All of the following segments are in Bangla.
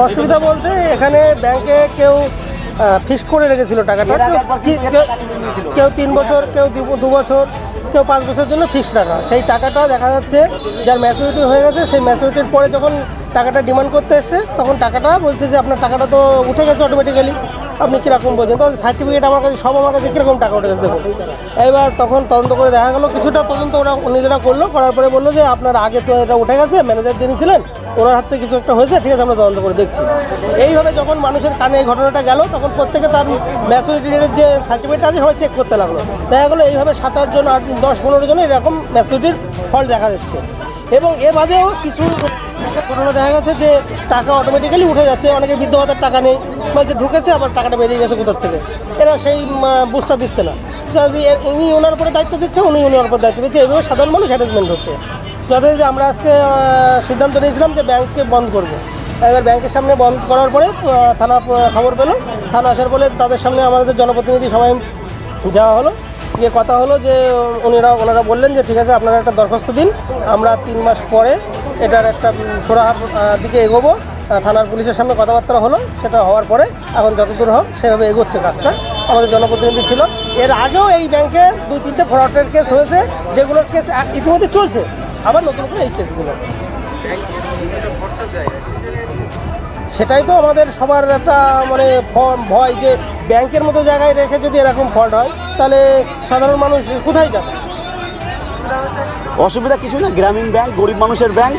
অসুবিধা বলতে এখানে ব্যাংকে কেউ ফিক্সড করে রেখেছিল টাকাটা। কেউ- তিন বছর কেউ দু- দু বছর কেউ পাঁচ বছরের জন্য ফিক্সড টাকা। সেই টাকাটা দেখা যাচ্ছে যার ম্যাচুরিটি হয়ে গেছে সেই ম্যাচুরিটির পরে যখন টাকাটা ডিমান্ড করতে এসছে তখন টাকাটা বলছে যে আপনার টাকাটা তো উঠে গেছে অটোমেটিক্যালি আপনি কীরকম বলছেন? তখন সার্টিফিকেট আমার কাছে সব আমার কাছে কীরকম টাকা উঠে গেছে দেখুন। এবার তখন তদন্ত করে দেখা গেলো কিছুটা তদন্ত ওরা নিজেরা করল করার পরে বলল যে আপনার আগে তো এটা উঠে গেছে ম্যানেজার যিনি ছিলেন ওনার হাত কিছু একটা হয়েছে, ঠিক আছে, আমরা তদন্ত করে দেখছি। এইভাবে যখন মানুষের কানে এই ঘটনাটা গেল, তখন প্রত্যেকে তার ম্যাচুরিটির যে সার্টিফিকেট আছে, সবাই চেক করতে লাগল। দেখা গেলো এইভাবে সাত আটজন আট, দশ, পনেরো জন এরকম ম্যাচুরিটির ফল দেখা যাচ্ছে। এবং এ বাদেও কিছু ঘটনা দেখা গেছে যে টাকা অটোমেটিক্যালি উঠে যাচ্ছে, অনেকে বৃদ্ধ ভাতার টাকা নেই, বা যে ঢুকেছে, আবার টাকাটা বেরিয়ে গেছে কোথার থেকে। এরা সেই বুঝটা দিচ্ছে না। ইনি ওনার উপরে দায়িত্ব দিচ্ছে, উনি ওনার উপরে দায়িত্ব দিচ্ছে। এইভাবে সাধারণ মানুষ হ্যারাসমেন্ট হচ্ছে। যথারীতি আমরা আজকে সিদ্ধান্ত নিয়েছিলাম যে ব্যাংককে বন্ধ করব। এবার ব্যাংকের সামনে বন্ধ করার পরে থানা খবর পেল। থানা আসার পরে তাদের সামনে আমাদের জনপ্রতিনিধি সবাই যাওয়া হলো। গিয়ে কথা হলো যে, উনিরা, ওনারা বললেন যে, ঠিক আছে, আপনারা একটা দরখাস্ত দিন। আমরা তিন মাস পরে এটার একটা সুরাহার দিকে এগোবো। থানার পুলিশের সামনে কথাবার্তা হলো। সেটা হওয়ার পরে এখন যতদূর হোক, সেভাবে এগোচ্ছে কাজটা। আমাদের জনপ্রতিনিধি ছিল। এর আগেও এই ব্যাংকে দুই তিনটে ফ্রডের কেস হয়েছে, যেগুলোর কেস ইতিমধ্যে চলছে। আবার নতুন করে এই কেসগুলো। সেটাই তো আমাদের সবার একটা মানে ভয় যে ব্যাংকের মতো জায়গায় রেখে যদি এরকম ফল্ট হয়, তাহলে সাধারণ মানুষ কোথায় যাবে? অসুবিধা কিছু না, গ্রামীণ ব্যাংক, গরিব মানুষের ব্যাংক,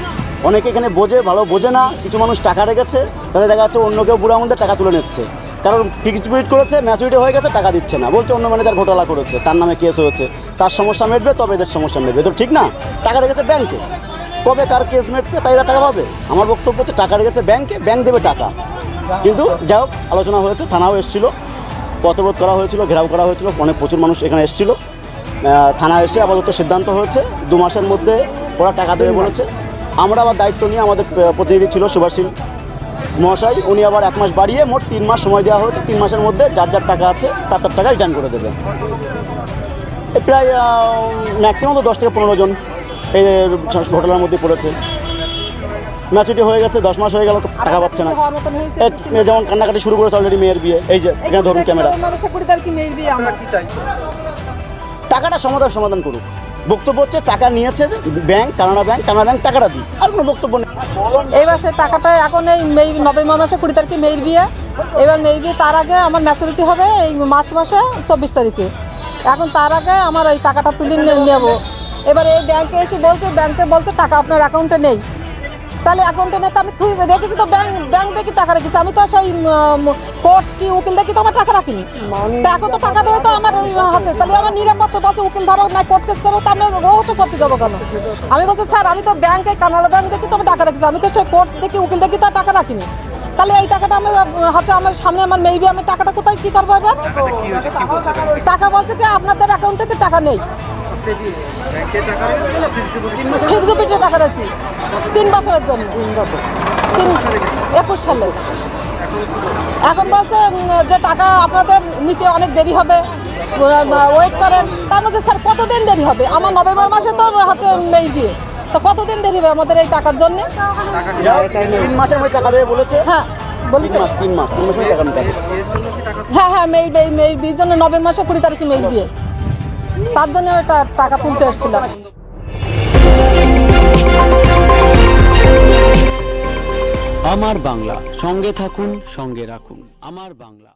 অনেকে এখানে বোঝে, ভালো বোঝে না, কিছু মানুষ টাকা রেখেছে তাদের দেখা যাচ্ছে অন্য কেউ বুড়ো আমাদের টাকা তুলে নিচ্ছে। কারণ ফিক্সড ডিপোজিট করেছে ম্যাচুরিটি হয়ে গেছে টাকা দিচ্ছে না। বলছে অন্য ম্যানেজার ঘোটালা করেছে তার নামে কেস হয়েছে। তার সমস্যা মেটবে তবে এদের সমস্যা মেটবে। তো ঠিক না? টাকা রেখেছে ব্যাংকে কবে কার কেস মেটবে তাই এরা টাকা পাবে? আমার বক্তব্য হচ্ছে টাকা রেখেছে ব্যাংকে ব্যাংক দেবে টাকা। কিন্তু যাই হোক আলোচনা হয়েছে থানাও এসেছিল। পথরোধ করা হয়েছিল ঘেরাও করা হয়েছিল অনেক প্রচুর মানুষ এখানে এসেছিল। থানা এসে আপাতত সিদ্ধান্ত হয়েছে দু মাসের মধ্যে ওরা টাকা দেবে বলেছে। আমরা আবার দায়িত্ব নিয়ে আমাদের প্রতিনিধি ছিল সুভাষিল মহাশয় উনি আবার এক মাস বাড়িয়ে মোট তিন মাস সময় দেওয়া হয়েছে। তিন মাসের মধ্যে যার যার টাকা আছে তার তার টাকা রিটার্ন করে দেবে। প্রায় ম্যাক্সিমাম তো দশ থেকে পনেরো জন এই ঘটনার মধ্যে পড়েছে। ম্যাচুরিটি হয়ে গেছে দশ মাস হয়ে গেল টাকা পাচ্ছে না। যেমন কান্নাকাটি শুরু করেছে অলরেডি মেয়ের বিয়ে এই যে এখানে ধরুন ক্যামেরা টাকাটা সমাধান সমাধান করুক। বক্তব্য হচ্ছে টাকা নিয়েছে bank, Canada bank Canada bank টাকাটা দিই। আর কোনো বক্তব্য নেই। এবার সে টাকাটা এখন এই মে, নভেম্বর মাসে কুড়ি তারিখে মেয়ের বিয়ে। এবার মেয়ের বিয়ে তার আগে আমার ম্যাচুরিটি হবে এই মার্চ মাসে, চব্বিশ তারিখে। এখন তার আগে আমার এই টাকাটা তুলে নেব। এবার এই ব্যাংকে এসে বলছে, ব্যাংকে বলছে টাকা আপনার অ্যাকাউন্টে নেই। তাহলে অ্যাকাউন্টে নেই তো আমি থুই রেখেছি তো ব্যাংক ব্যাংক দেখি টাকা রেখেছি? আমি তো সেই কোর্ট কি উকিল দেখি তো আমার টাকা রাখিনি। তা এখন তো টাকা দেবে তো আমার আছে তাহলে আমার নিরাপত্তা বলছে উকিল ধরো না কোর্ট কেস করো তো আমি ওটা করতে যাব কেন? আমি বলছি স্যার আমি তো ব্যাংকে কানাডা ব্যাংক দেখি তো আমি টাকা রেখেছি। আমি তো সেই কোর্ট দেখি উকিল দেখি তো টাকা রাখিনি। তাহলে এই টাকাটা আমি হচ্ছে আমার সামনে আমার মেবি আমি টাকাটা কোথায় কি করব এবার? টাকা বলছে কি আপনাদের অ্যাকাউন্টে কি টাকা নেই? ডিপোজিটে টাকা রাখছি তিন বছরের জন্য। তিন একুশ সালে। এখন বলছে যে টাকা আপনাদের নিতে অনেক দেরি হবে। ওয়েট করেন। তার মধ্যে স্যার কতদিন দেরি হবে? আমার নভেম্বর মাসে তো হচ্ছে মেই দিয়ে তো কতদিন দেরি হবে আমাদের এই টাকার জন্য? তিন মাসের মধ্যে টাকা দেবে বলেছে। হ্যাঁ হ্যাঁ হ্যাঁ মেই মেই মেই বিয়ের জন্য নভেম্বর মাসে কুড়ি তারিখে মেই বিয়ে। তার জন্য একটা টাকা তুলতে এসেছিলাম আমার বাংলা সঙ্গে থাকুন সঙ্গে রাখুন। আমার বাংলা।